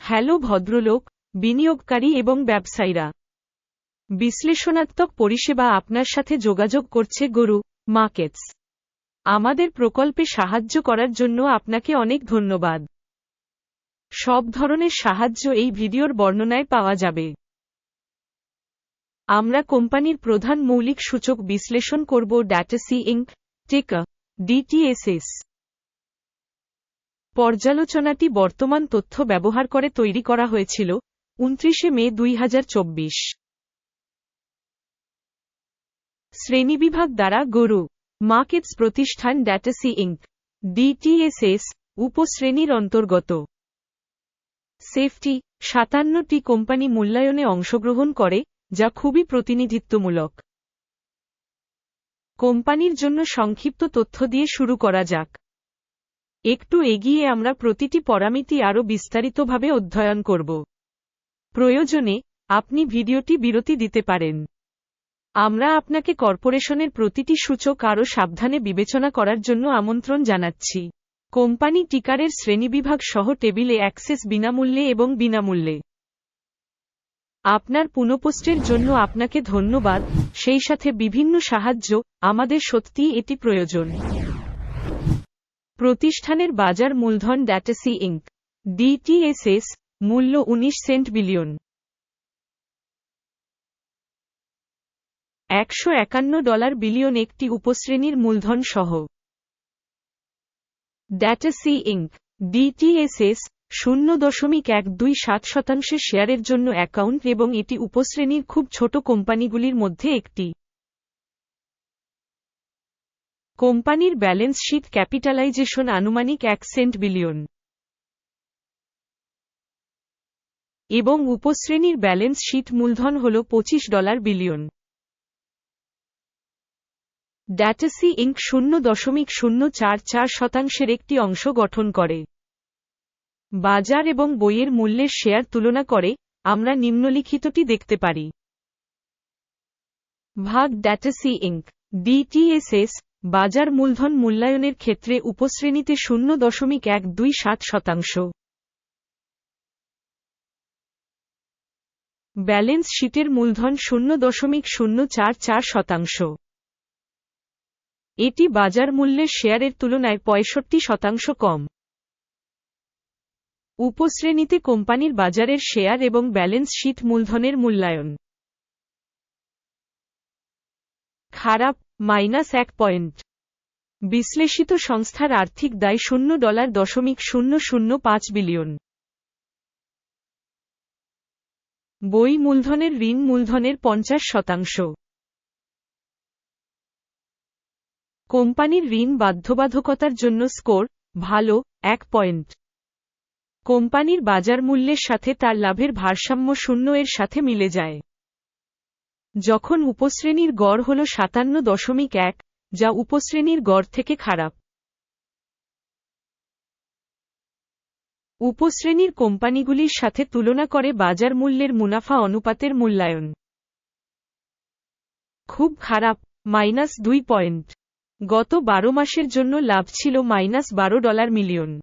Hello ভদ্রলোক, বিনিয়োগকারী এবং ব্যবসায়ীরা। বিশ্লেষণাত্মক পরিষেবা আপনার সাথে যোগাযোগ করছে গরু, মার্কেটস। আমাদের প্রকল্পে সাহায্য করার জন্য আপনাকে অনেক ধন্যবাদ। সব ধরনের সাহায্য এই ভিডিওর বর্ণনায় পাওয়া যাবে। আমরা কোম্পানির প্রধান মৌলিক সূচক বিশ্লেষণ করব ডাটাসি ইঙ্ক, টেকা, ডিটিএসএস। পর্যালোচনাটি বর্তমান তথ্য ব্যবহার করে তৈরি করা হয়েছিল, উনত্রিশে মে দুই শ্রেণীবিভাগ দ্বারা গরু, মার্কেটস প্রতিষ্ঠান ড্যাটাসি ইঙ্ক ডিটিএসএস, উপশ্রেণীর অন্তর্গত। সেফটি, সাতান্নটি কোম্পানি মূল্যায়নে অংশগ্রহণ করে, যা খুবই প্রতিনিধিত্বমূলক। কোম্পানির জন্য সংক্ষিপ্ত তথ্য দিয়ে শুরু করা যাক। একটু এগিয়ে আমরা প্রতিটি পরামিতি আরও বিস্তারিতভাবে অধ্যয়ন করব। প্রয়োজনে, আপনি ভিডিওটি বিরতি দিতে পারেন। আমরা আপনাকে কর্পোরেশনের প্রতিটি সূচক আরও সাবধানে বিবেচনা করার জন্য আমন্ত্রণ জানাচ্ছি। কোম্পানি টিকারের শ্রেণীবিভাগ সহ টেবিলে অ্যাক্সেস বিনামূল্যে এবং বিনামূল্যে। আপনার পুনঃপোস্টের জন্য আপনাকে ধন্যবাদ, সেই সাথে বিভিন্ন সাহায্য, আমাদের সত্যিই এটি প্রয়োজন। প্রতিষ্ঠানের বাজার মূলধন ড্যাটাসি ইঙ্ক, ডিটিএসএস, মূল্য উনিশ সেন্ট বিলিয়ন। একশো একান্ন ডলার বিলিয়ন একটি উপশ্রেণীর মূলধন সহ। ড্যাটাসি ইঙ্ক, ডিটিএসএস, শূন্য দশমিক এক দুই সাত শতাংশের শেয়ারের জন্য অ্যাকাউন্ট এবং এটি উপশ্রেণীর খুব ছোট কোম্পানিগুলির মধ্যে একটি। কোম্পানির ব্যালেন্স শিট ক্যাপিটালাইজেশন আনুমানিক এক সেন্ট বিলিয়ন। এবং উপশ্রেণীর ব্যালেন্স শীট মূলধন হল পঁচিশ ডলার বিলিয়ন। ড্যাটাসি ইঙ্ক শূন্য দশমিক শূন্য চার চার শতাংশের একটি অংশ গঠন করে। বাজার এবং বইয়ের মূল্যের শেয়ার তুলনা করে আমরা নিম্নলিখিতটি দেখতে পারি। ভাগ ড্যাটাসি ইঙ্ক, ডিটিএসএস বাজার মূলধন মূল্যায়নের ক্ষেত্রে উপশ্রেণীতে শূন্য দশমিক এক দুই সাত শতাংশ। ব্যালেন্স শিটের মূলধন শূন্য দশমিক শূন্য চার চার শতাংশ। এটি বাজার মূল্যের শেয়ারের তুলনায় পঁয়ষট্টি শতাংশ কম। উপশ্রেণীতে কোম্পানির বাজারের শেয়ার এবং ব্যালেন্স শিট মূলধনের মূল্যায়ন। খারাপ মাইনাস এক পয়েন্ট। বিশ্লেষিত সংস্থার আর্থিক দায় শূন্য ডলার দশমিক শূন্য শূন্য পাঁচ বিলিয়ন। বই মূলধনের ঋণ মূলধনের পঞ্চাশ শতাংশ। কোম্পানির ঋণ বাধ্যবাধকতার জন্য স্কোর, ভালো, এক পয়েন্ট। কোম্পানির বাজার মূল্যের সাথে তার লাভের ভারসাম্য শূন্য এর সাথে মিলে যায়। যখন উপশ্রেণীর গড় হল সাতান্ন দশমিক এক, যা উপশ্রেণীর গড় থেকে খারাপ। উপশ্রেণীর কোম্পানিগুলির সাথে তুলনা করে বাজার মূল্যের মুনাফা অনুপাতের মূল্যায়ন। খুব খারাপ, মাইনাস দুই পয়েন্ট। গত বারো মাসের জন্য লাভ ছিল মাইনাস বারো ডলার মিলিয়ন।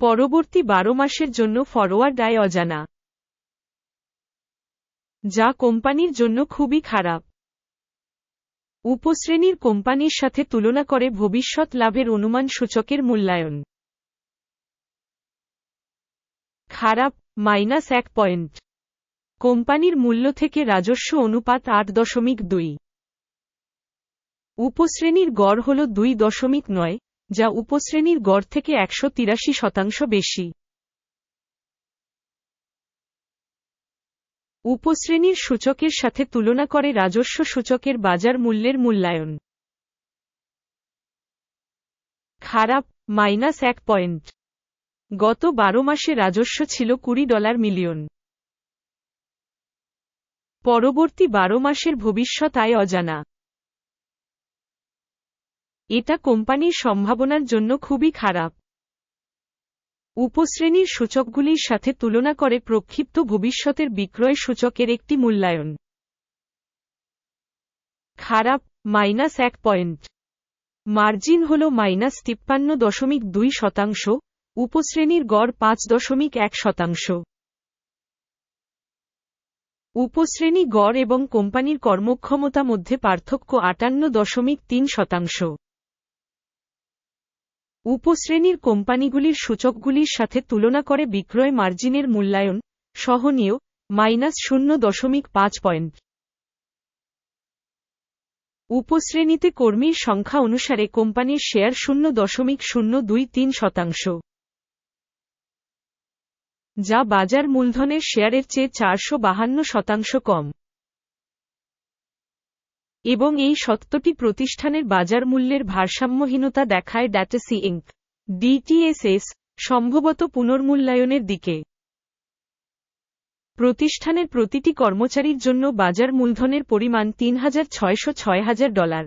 পরবর্তী বারো মাসের জন্য ফরওয়ার্ড আয় অজানা। যা কোম্পানির জন্য খুবই খারাপ। উপশ্রেণীর কোম্পানির সাথে তুলনা করে ভবিষ্যৎ লাভের অনুমান সূচকের মূল্যায়ন। খারাপ, মাইনাস এক পয়েন্ট। কোম্পানির মূল্য থেকে রাজস্ব অনুপাত আট দশমিক দুই। উপশ্রেণীর গড় হল দুই দশমিক নয়, যা উপশ্রেণীর গড় থেকে একশো তিরাশি শতাংশ বেশি। উপশ্রেণীর সূচকের সাথে তুলনা করে রাজস্ব সূচকের বাজার মূল্যের মূল্যায়ন। খারাপ, মাইনাস এক পয়েন্ট। গত বারো মাসে রাজস্ব ছিল কুড়ি ডলার মিলিয়ন। পরবর্তী বারো মাসের ভবিষ্যৎ আয় অজানা। এটা কোম্পানির সম্ভাবনার জন্য খুবই খারাপ। উপশ্রেণীর সূচকগুলির সাথে তুলনা করে প্রক্ষিপ্ত ভবিষ্যতের বিক্রয় সূচকের একটি মূল্যায়ন। খারাপ, মাইনাস এক পয়েন্ট। মার্জিন হল মাইনাস তিপ্পান্ন দশমিক দুই শতাংশ, উপশ্রেণীর গড় পাঁচ দশমিক এক শতাংশ। উপশ্রেণী গড় এবং কোম্পানির কর্মক্ষমতা মধ্যে পার্থক্য আটান্ন দশমিক তিন শতাংশ। উপশ্রেণীর কোম্পানিগুলির সূচকগুলির সাথে তুলনা করে বিক্রয় মার্জিনের মূল্যায়ন, সহনীয়, মাইনাস শূন্য দশমিক পাঁচ পয়েন্ট। উপশ্রেণীতে কর্মীর সংখ্যা অনুসারে কোম্পানির শেয়ার শূন্য দশমিক শূন্য দুই তিন শতাংশ। যা বাজার মূলধনের শেয়ারের চেয়ে চারশো বাহান্ন শতাংশ কম। এবং এই সত্যটি প্রতিষ্ঠানের বাজার মূল্যের ভারসাম্যহীনতা দেখায় ড্যাটাসি ইঙ্ক। ডিটিএসএস সম্ভবত পুনর্মূল্যায়নের দিকে। প্রতিষ্ঠানের প্রতিটি কর্মচারীর জন্য বাজার মূলধনের পরিমাণ তিন হাজার ছয়শো ছয় হাজার ডলার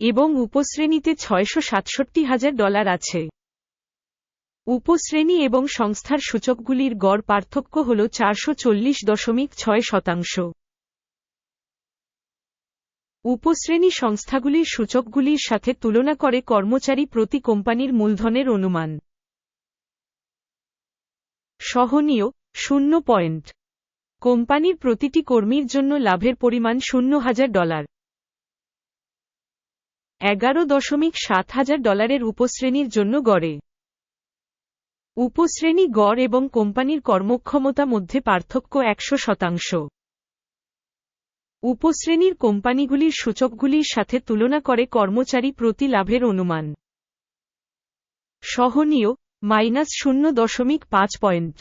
এবং উপশ্রেণীতে ছয়শো সাতষট্টি হাজার ডলার আছে। উপশ্রেণী এবং সংস্থার সূচকগুলির গড় পার্থক্য হল চারশো চল্লিশ দশমিক ছয় শতাংশ। উপশ্রেণী সংস্থাগুলির সূচকগুলির সাথে তুলনা করে কর্মচারী প্রতি কোম্পানির মূলধনের অনুমান। সহনীয়, শূন্য পয়েন্ট। কোম্পানির প্রতিটি কর্মীর জন্য লাভের পরিমাণ শূন্য হাজার ডলার। এগারো দশমিক সাত হাজার ডলারের উপশ্রেণীর জন্য গড়ে। উপশ্রেণী গড় এবং কোম্পানির কর্মক্ষমতা মধ্যে পার্থক্য একশো শতাংশ। উপশ্রেণীর কোম্পানিগুলির সূচকগুলির সাথে তুলনা করে কর্মচারী প্রতি লাভের অনুমান। সহনীয়, মাইনাস শূন্য দশমিক পাঁচ পয়েন্ট।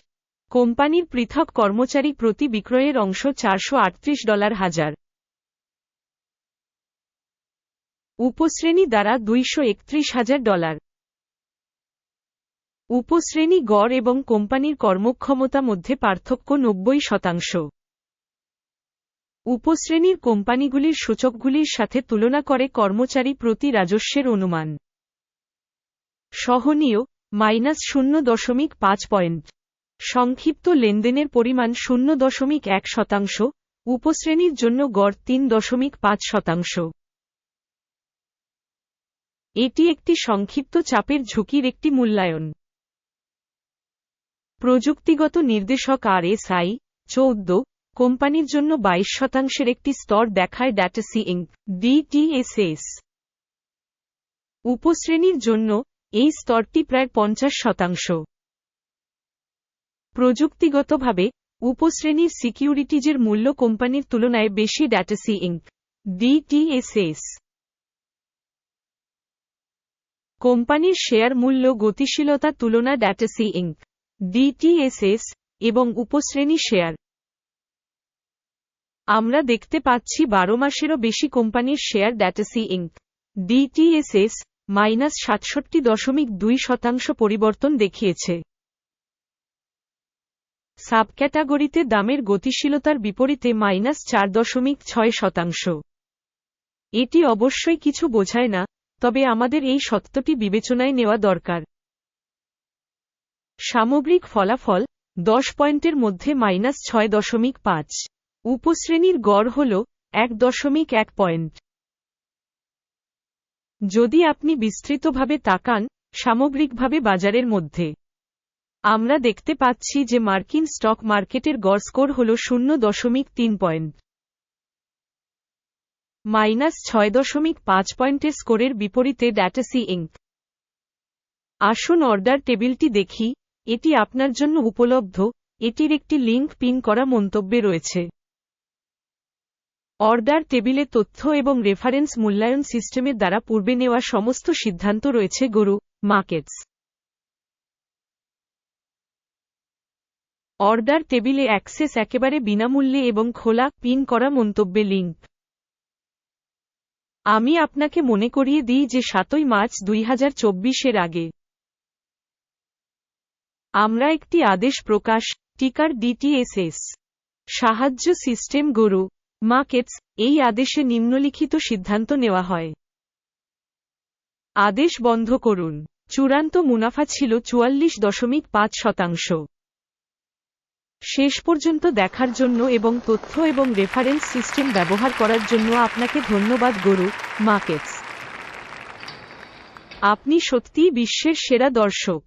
কোম্পানির পৃথক কর্মচারী প্রতি বিক্রয়ের অংশ চারশ আটত্রিশ ডলার হাজার। উপশ্রেণী দ্বারা দুইশো একত্রিশ হাজার ডলার। উপশ্রেণী গড় এবং কোম্পানির কর্মক্ষমতা মধ্যে পার্থক্য নব্বই শতাংশ। উপশ্রেণীর কোম্পানিগুলির সূচকগুলির সাথে তুলনা করে কর্মচারী প্রতি রাজস্বের অনুমান। সহনীয়, মাইনাস শূন্য দশমিক পাঁচ পয়েন্ট। সংক্ষিপ্ত লেনদেনের পরিমাণ শূন্য দশমিক এক শতাংশ, উপশ্রেণীর জন্য গড় তিন দশমিক পাঁচ শতাংশ। এটি একটি সংক্ষিপ্ত চাপের ঝুঁকির একটি মূল্যায়ন। প্রযুক্তিগত নির্দেশক আর এস আই চৌদ্দ কোম্পানির জন্য বাইশ শতাংশের একটি স্তর দেখায় ড্যাটাসি ইঙ্ক ডিটিএসএস উপশ্রেণীর জন্য এই স্তরটি প্রায় পঞ্চাশ শতাংশ। প্রযুক্তিগতভাবে উপশ্রেণীর সিকিউরিটিজের মূল্য কোম্পানির তুলনায় বেশি ড্যাটাসি ইঙ্ক ডিটিএসএস কোম্পানির শেয়ার মূল্য গতিশীলতা তুলনা ড্যাটাসি ইঙ্ক ডিটিএসএস এবং উপশ্রেণী শেয়ার। আমরা দেখতে পাচ্ছি বারো মাসেরও বেশি কোম্পানির share Datasea Inc. DTSS minus সাতষট্টি দশমিক দুই শতাংশ পরিবর্তন দেখিয়েছে। সাবক্যাটাগরিতে দামের গতিশীলতার বিপরীতে মাইনাস চার দশমিক ছয় শতাংশ। এটি অবশ্যই কিছু বোঝায় না, তবে আমাদের এই সত্যটি বিবেচনায় নেওয়া দরকার। সামগ্রিক ফলাফল দশ পয়েন্টের মধ্যে মাইনাস ছয় দশমিক পাঁচ। উপশ্রেণীর গড় হল এক দশমিক এক পয়েন্ট। যদি আপনি বিস্তৃতভাবে তাকান, সামগ্রিকভাবে বাজারের মধ্যে, আমরা দেখতে পাচ্ছি যে মার্কিন স্টক মার্কেটের গড় স্কোর হল শূন্য দশমিক তিন পয়েন্ট। মাইনাস ছয় দশমিক পাঁচ পয়েন্টের স্কোরের বিপরীতে ড্যাটাসি ইঙ্ক। আসুন অর্ডার টেবিলটি দেখি, এটি আপনার জন্য উপলব্ধ, এটির একটি লিঙ্ক পিন করা মন্তব্যে রয়েছে। অর্ডার টেবিলে তথ্য এবং রেফারেন্স মূল্যায়ন সিস্টেমের দ্বারা পূর্বে নেওয়া সমস্ত সিদ্ধান্ত রয়েছে, গরু মার্কেটস অর্ডার টেবিলে অ্যাক্সেস একেবারে বিনামূল্যে এবং খোলা, পিন করা মন্তব্যে লিঙ্ক। আমি আপনাকে মনে করিয়ে দিই যে সাতই মার্চ দুই হাজার চব্বিশ এর আগে। আমরা একটি আদেশ প্রকাশ, টিকার ডিটিএসএস, সাহায্য সিস্টেম, গরু মার্কেটস এই আদেশে নিম্নলিখিত সিদ্ধান্ত নেওয়া হয়। আদেশ বন্ধ করুন। চূড়ান্ত মুনাফা ছিল চুয়াল্লিশ দশমিক পাঁচ শতাংশ। শেষ পর্যন্ত দেখার জন্য এবং তথ্য এবং রেফারেন্স সিস্টেম ব্যবহার করার জন্য আপনাকে ধন্যবাদ, গরু মার্কেটস আপনি সত্যিই বিশ্বের সেরা দর্শক।